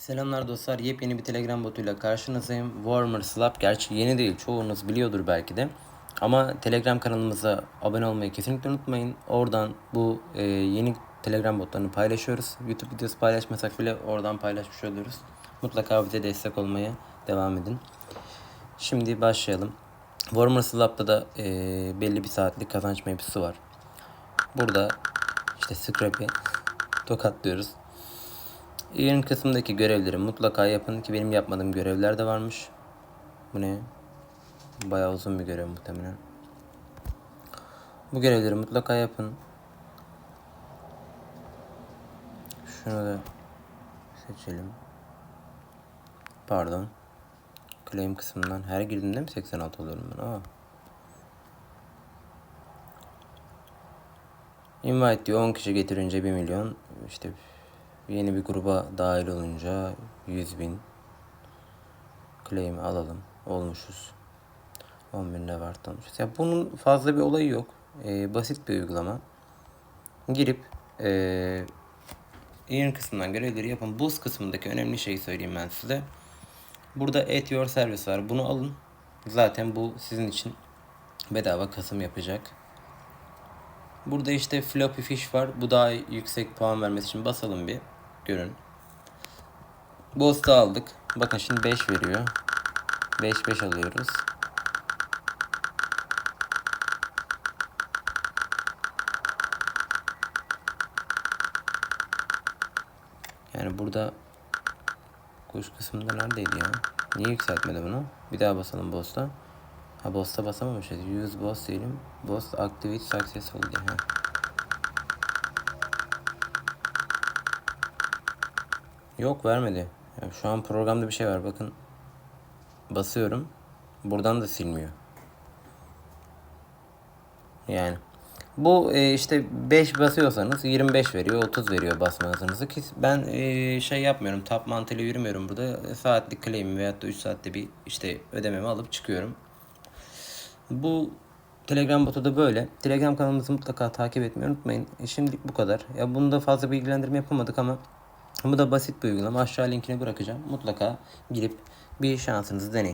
Selamlar dostlar. Yepyeni bir Telegram botuyla karşınızdayım. Warmer Slap. Gerçi yeni değil. Çoğunuz biliyordur belki de. Ama Telegram kanalımıza abone olmayı kesinlikle unutmayın. Oradan bu e, yeni Telegram botlarını paylaşıyoruz. YouTube videosu paylaşmasak bile oradan paylaşmış oluyoruz. Mutlaka bize destek olmaya devam edin. Şimdi başlayalım. Warmer Slap'ta da e, belli bir saatlik kazanç mevzusu var. Burada işte Scrappy tokatlıyoruz. Yarın kısımdaki görevleri mutlaka yapın ki benim yapmadığım görevler de varmış. Bu ne? Bayağı uzun bir görev muhtemelen. Bu görevleri mutlaka yapın. Şunu da seçelim. Pardon. Claim kısmından her girdiğimde mi 86 oluyorum ben? Aa. Invite diyor 10 kişi getirince 1 milyon. İşte yeni bir gruba dahil olunca 100 bin. Claim alalım. Olmuşuz. 10 bin revert olmuşuz. Ya bunun fazla bir olayı yok. Ee, basit bir uygulama. Girip ee, Earn kısmından görevleri yapın. Boost kısmındaki önemli şeyi söyleyeyim ben size. Burada Add Your Service var. Bunu alın. Zaten bu sizin için bedava kasım yapacak. Burada işte floppy fish var. Bu daha yüksek puan vermesi için basalım bir. Görün. Boss'ta aldık. Bakın şimdi 5 veriyor. 5 5 alıyoruz. Yani burada kuş kısmında neredeydi ya? Niye yükseltmedi bunu? Bir daha basalım boss'ta. Ha boss'ta basamamışız. Use boss diyelim. Boss activate successful diye. Ha. Yok vermedi. Ya şu an programda bir şey var bakın. Basıyorum. Buradan da silmiyor. Yani. Bu e, işte 5 basıyorsanız 25 veriyor, 30 veriyor basma hızınızı ki ben e, şey yapmıyorum, tap mantığıyla yürümüyorum burada. Saatlik claim veyahut da 3 saatte bir işte ödememi alıp çıkıyorum. Bu Telegram botu da böyle. Telegram kanalımızı mutlaka takip etmeyi unutmayın. E, şimdilik bu kadar. Ya bunda fazla bilgilendirme yapamadık ama bu da basit bir uygulama. Aşağı linkini bırakacağım. Mutlaka girip bir şansınızı deneyin.